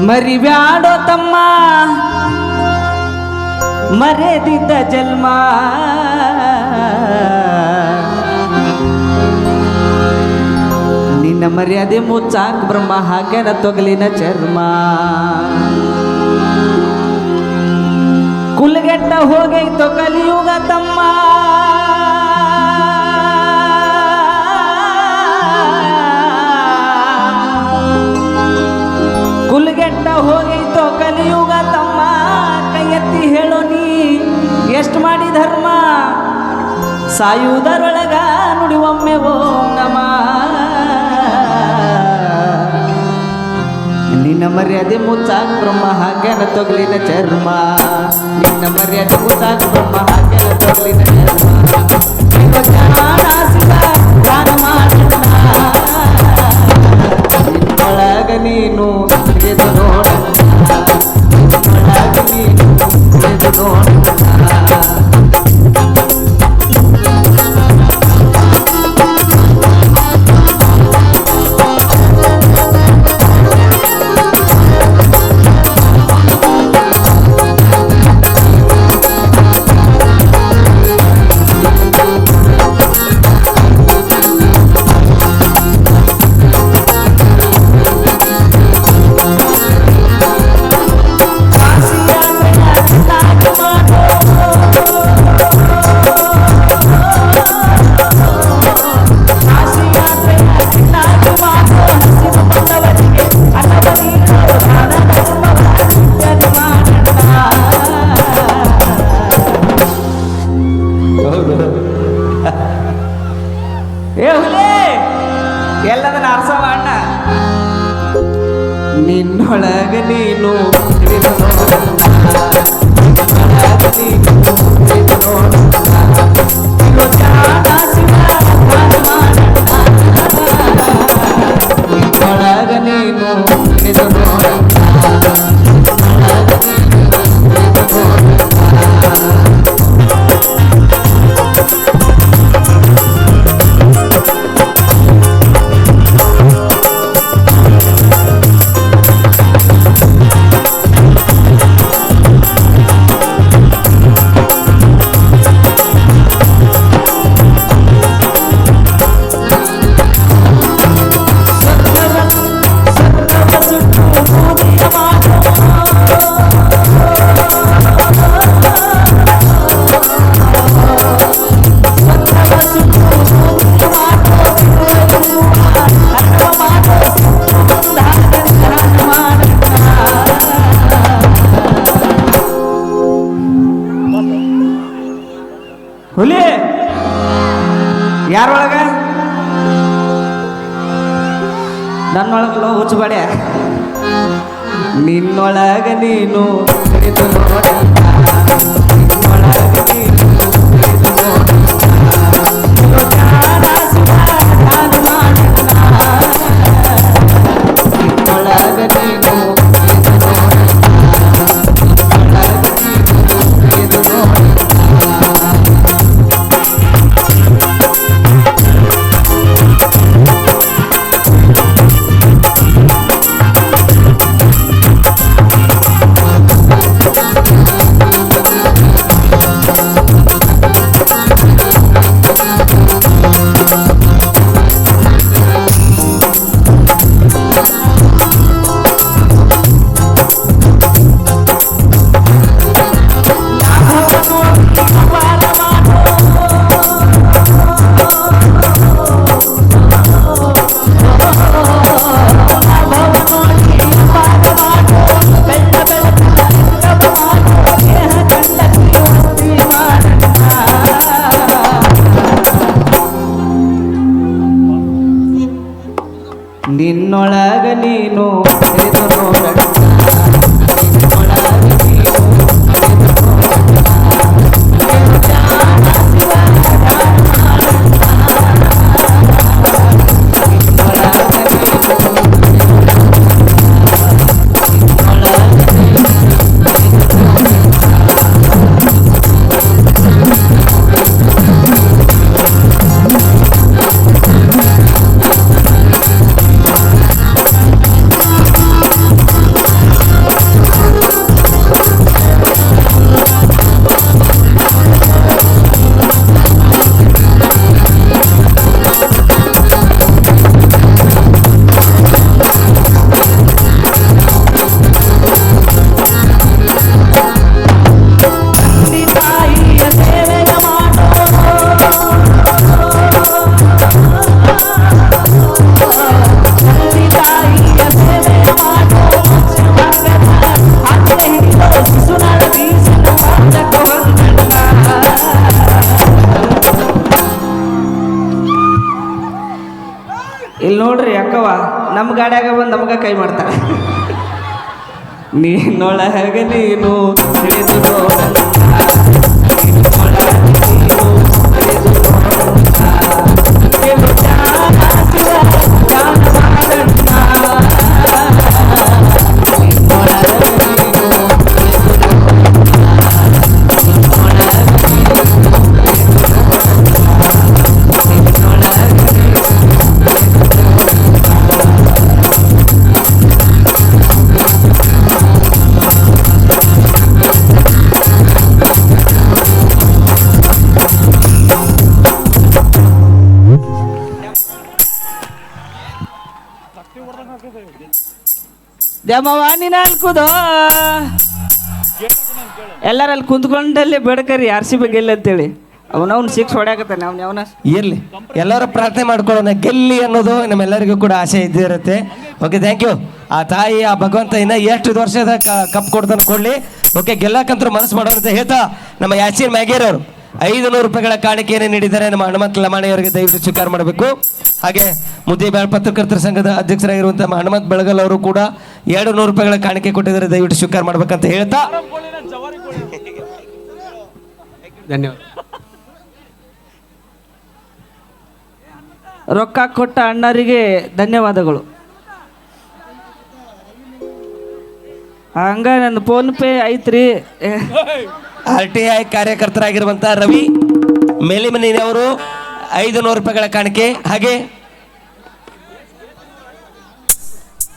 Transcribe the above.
ಮರಿಬ್ಯಾಡೋ ತಮ್ಮ? ಮರೆದಿದ್ದ ಜನ್ಮ? ನಿನ್ನ ಮರ್ಯಾದೆ ಮುಚ್ಚಾಕ್ ಬ್ರಹ್ಮ, ಹಾಕ್ಯಾನ ತೊಗಲಿನ ಚರ್ಮ. ಕುಲ್ಗೆಟ್ಟ ಹೋಗೈತೋ ಕಲಿಯುಗ ತಮ್ಮ? ಸಾಯುವುದರೊಳಗ ನುಡಿವೊಮ್ಮೆ ಓಂ ನಮ ನಿನ್ನ ಮರ್ಯಾದೆ ಮುಚ್ಚಾಕ್ ಬ್ರಹ್ಮ ಹಾಗೆನ ತೊಗಲಿನ ಚರ್ಮ ನಿನ್ನ ಮರ್ಯಾದೆ ಮುಚ್ಚಾಕ್ ಬ್ರಹ್ಮ ಹಾಗೆನ ತೊಗಲಿನ ಚರ್ಮ ಮಾಡೋಣ. ಏ ಹುಲಿ! ಎಲ್ಲದನ್ನ ಅರ್ಸವ ಅಣ್ಣ ನಿನ್ನೊಳಗ ನೀನು ತಿಳಿದು ಹುಲಿ. ಯಾರೊಳಗ? ನನ್ನೊಳಗಲ್ಲ ಹುಚ್ಚಬೇಡ ನಿನ್ನೊಳಗ ನೀನು ತಿಳಿದು ನಿನ್ನೊಳಗ ನೀನು ನೋಡ ನಮ್ಮ ಗಾಡ್ಯಾಗ ಬಂದು ನಮ್ಗೆ ಕೈ ಮಾಡ್ತಾರೆ ನೀನೊಳಗ ನೀನು ತಿಳಿದು ಜಮವ ನೀನು ಎಲ್ಲರಲ್ಲಿ ಕುಂತ್ಕೊಂಡಲ್ಲಿ ಬೇಡಕರಿ ಆರ್ ಸಿ ಬಿ ಗೆಲ್ಲಿ ಅಂತೇಳಿ. ಅವನವ್ನು ಸಿಕ್ಸ್ ಹೊಡ್ಯಾಕತ್ತಾನೆ, ಅವ್ನು ಅವನ ಇರ್ಲಿ. ಎಲ್ಲರೂ ಪ್ರಾರ್ಥನೆ ಮಾಡ್ಕೊಳ್ಳೋಣ. ಗೆಲ್ಲಿ ಅನ್ನೋದು ನಮ್ಮೆಲ್ಲರಿಗೂ ಕೂಡ ಆಸೆ ಇದ್ದಿರುತ್ತೆ ಓಕೆ ಥ್ಯಾಂಕ್ ಯು ಆ ತಾಯಿ, ಆ ಭಗವಂತ ಇನ್ನ ಎಷ್ಟು ವರ್ಷದ ಕಪ್ ಕೊಡ್ತಾನೆ ಕೊಡ್ಲಿ. ಓಕೆ ಗೆಲ್ಲಕ್ಕಂತೂ ಮನಸ್ಸು ಮಾಡೋಣ ಅಂತ ಹೇಳ್ತಾ ನಮ್ಮ ಯಾಸೀನ್ ಮ್ಯಾಗೇರ್ ಅವರು. ಐದು ನೂರು ರೂಪಾಯಿಗಳ ಕಾಣಿಕೆಯನ್ನು ನೀಡಿದ್ದಾರೆ. ನಮ್ಮ ಹನುಮಂತ ಲಮಾಣಿ ಅವರಿಗೆ ದಯವಿಟ್ಟು ಸ್ವೀಕಾರ ಮಾಡಬೇಕು. ಹಾಗೆ ಮುದ್ದೇಬೇಳ ಪತ್ರಕರ್ತರ ಸಂಘದ ಅಧ್ಯಕ್ಷರಾಗಿರುವಂಥ ನಮ್ಮ ಹನುಮಂತ್ ಬೆಳಗಲ್ ಅವರು ಕೂಡ ಎರಡು ನೂರು ರೂಪಾಯಿಗಳ ಕಾಣಿಕೆ ಕೊಟ್ಟಿದ್ದಾರೆ. ದಯವಿಟ್ಟು ಸ್ವೀಕಾರ ಮಾಡ್ಬೇಕಂತ ಹೇಳ್ತಾ. ಧನ್ಯವಾದ. ರೊಕ್ಕ ಕೊಟ್ಟ ಅಣ್ಣರಿಗೆ ಧನ್ಯವಾದಗಳು. ಹಂಗ ನನ್ನ ಫೋನ್ ಪೇ ಐತ್ರಿ. ಆರ್ ಟಿ ಐ ಕಾರ್ಯಕರ್ತರಾಗಿರುವಂಥ ರವಿ ಮೇಲಿಮನಿ ಅವರು ಐದು ನೂರು ರೂಪಾಯಿಗಳ ಕಾಣಿಕೆ. ಹಾಗೆ